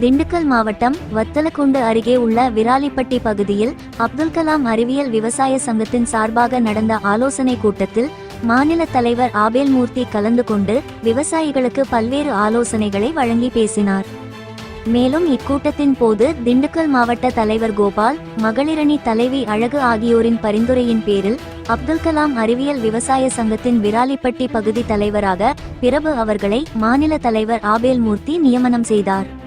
திண்டுக்கல் மாவட்டம் வத்தலக்குண்டு அருகே உள்ள விராலிப்பட்டி பகுதியில் அப்துல் கலாம் அறிவியல் விவசாய சங்கத்தின் சார்பாக நடந்த ஆலோசனை கூட்டத்தில் மாநில தலைவர் ஆபேல் மூர்த்தி கலந்து கொண்டு விவசாயிகளுக்கு பல்வேறு ஆலோசனைகளை வழங்கி பேசினார். மேலும் இக்கூட்டத்தின் போது திண்டுக்கல் மாவட்ட தலைவர் கோபால் மகளிரணி தலைவி அழகு ஆகியோரின் பரிந்துரையின் பேரில் அப்துல் கலாம் அறிவியல் விவசாய சங்கத்தின் விராலிப்பட்டி பகுதி தலைவராக பிரபு அவர்களை மாநில தலைவர் ஆபேல் மூர்த்தி நியமனம் செய்தார்.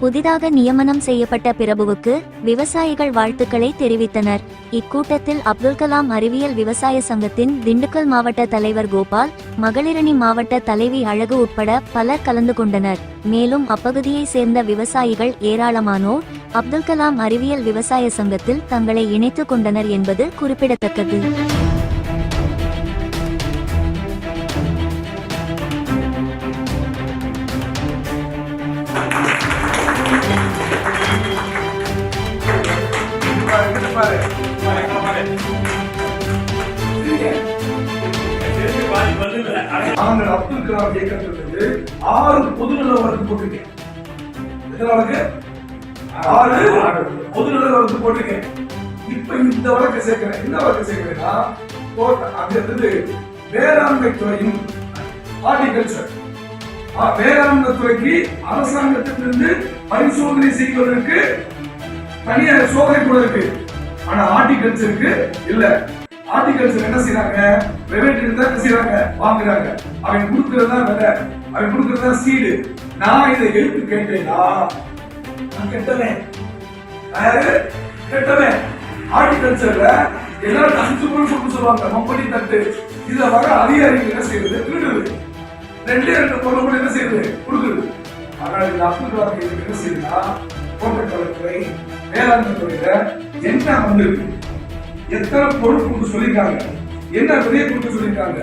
புதிதாக நியமனம் செய்யப்பட்ட பிரபுவுக்கு விவசாயிகள் வாழ்த்துக்களை தெரிவித்தனர். இக்கூட்டத்தில் அப்துல் கலாம் அறிவியல் விவசாய சங்கத்தின் திண்டுக்கல் மாவட்ட தலைவர் கோபால் மகளிரணி மாவட்ட தலைவி அழகு உட்பட பலர் கலந்து கொண்டனர். மேலும் அப்பகுதியை சேர்ந்த விவசாயிகள் ஏராளமானோர் அப்துல் கலாம் அறிவியல் விவசாய சங்கத்தில் தங்களை இணைத்துக் கொண்டனர் என்பது குறிப்பிடத்தக்கது. நாங்கள் அப்துல் கலாம் இயக்கத்திலிருந்து ஆறு பொதுநல வழக்கு போட்டிருக்கேன். எத்தனை வழக்கு? ஆறு. பொதுநல வழக்கு போட்டிருக்கேன். இப்ப இந்த வழக்கு சேர்க்கிறேன். என்ன வழக்கு சேர்க்கிறேன்னா தோட்ட- அது வேளாண்மை துறையும் ஹார்டிகல்ச்சர் வேளாண்மை துறைக்கு அரசாங்கத்திலிருந்து பரிசோதனை செய்வதற்கு தனியார் சோதனை கூட இருக்கு. ஆனா ஹார்டிகல்ச்சருக்கு இல்ல. ஹார்டிகல்ச்சர் என்ன செய்யறாங்க பிரைவேட் தான் என்ன செய்யறாங்க வாங்குறாங்க. அவன் கொடுக்கறது தான் விதை அவன் கொடுக்கறது தான் சீடு நான் இதை எடுத்து கேட்டேன்னா நான் கெட்டவன். நான் யாரு? கெட்டவன். ஹார்டிகல்ச்சர்ல எல்லாரும் அஞ்சு பொருள் சொல்லிட்டு சொல்லுவாங்க. மம்படி தட்டு. இதுல வர அதிகாரிகள் என்ன செய்யறது திருடுறது. ரெண்டே ரெண்டு பொருள் கூட என்ன செய்யறது கொடுக்குறது. ஆனால் இந்த அப்துல் கலாம் என்ன செய்யுதுன்னா தோட்டக்கலைத்துறை வேளாண்மை துறையில என்ன வந்திருக்கு எத்தனை பொருள் கொடுக்க சொல்லியிருக்காங்க? என்ன விதையை கொடுக்க சொல்லியிருக்காங்க?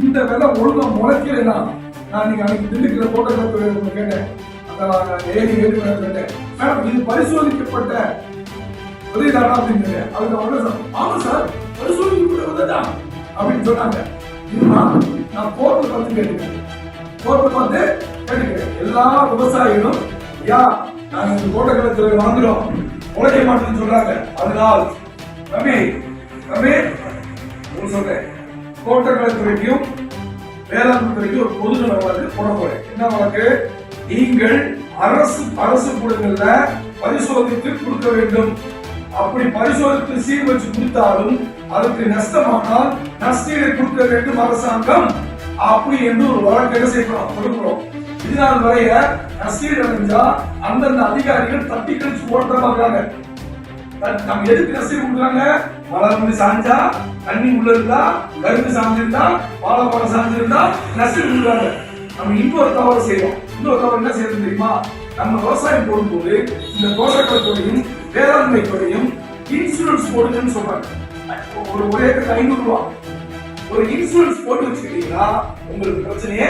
இந்த விதை ஒழுங்கா முளைக்கலைன்னா நான் நீங்க அன்னைக்கு திண்டுக்கிற தோட்டக்கலைத்துறை உங்களுக்கு கேட்டேன். அந்த ஏரி ஏரி கேட்டேன். மேடம் இது பரிசோதிக்கப்பட்ட விதைதானா அப்படின்னு அவங்க அவங்க சொன்னாங்க, ஆமா சார் பரிசோதிக்கப்பட்ட விதைதான் அப்படின்னு சொன்னாங்க. இதுதான் நான் போர்ட்டு பார்த்து கேட்டுக்கிறேன். போர்ட்டு பார்த்து கேட்டுக்கிறேன். எல்லா விவசாயிகளும் யா நாங்கள் இந்த தோட்டக்கலைத்துறை வாங்குறோம் உழைக்க மாட்டேன்னு சொல்றாங்க? அதனால் ரமே ரமே சொல்றேன் தோட்டக்கலை துறைக்கும் வேளாண்மை துறைக்கும் ஒரு பொதுநல வழக்கு போட போறேன். என்ன வழக்கு? நீங்கள் அரசு அரசு கூடங்கள்ல பரிசோதித்து கொடுக்க வேண்டும். அப்படி பரிசோதித்து சீர் வச்சு கொடுத்தாலும் அதுக்கு நஷ்டமானால் நஷ்டீடு கொடுக்க வேண்டும் அரசாங்கம். அப்படி என்று ஒரு வழக்கு என்ன செய்யணும் கொடுக்கிறோம். இதனால் வரைய நஷ்டீடு அடைஞ்சா அந்தந்த அதிகாரிகள் தட்டி கழிச்சு ஓட்டுற பாக்குறாங்க நம்ம எதுக்கு நஷ்டீடு கொடுக்குறாங்க. மலர்மணி சாஞ்சா தண்ணி உள்ள இருந்தா கரும்பு சாஞ்சிருந்தா வாழைப்பழம் சாஞ்சிருந்தா நசீர் கொடுக்குறாங்க. நம்ம இன்னொரு தவறு செய்யறோம். இன்னொரு தவறு என்ன செய்யறது தெரியுமா? நம்ம விவசாயம் போடும்போது இந்த தோட்டக்கலை துறையும் வேளாண்மை துறையும் இன்சூரன்ஸ் போடுங்கன்னு சொல்றாங்க. ஒரு ஒரே ஐநூறு ரூபா. ஒரு இன்சூரன்ஸ் போட்டு வச்சுக்கிட்டீங்கன்னா உங்களுக்கு பிரச்சனையே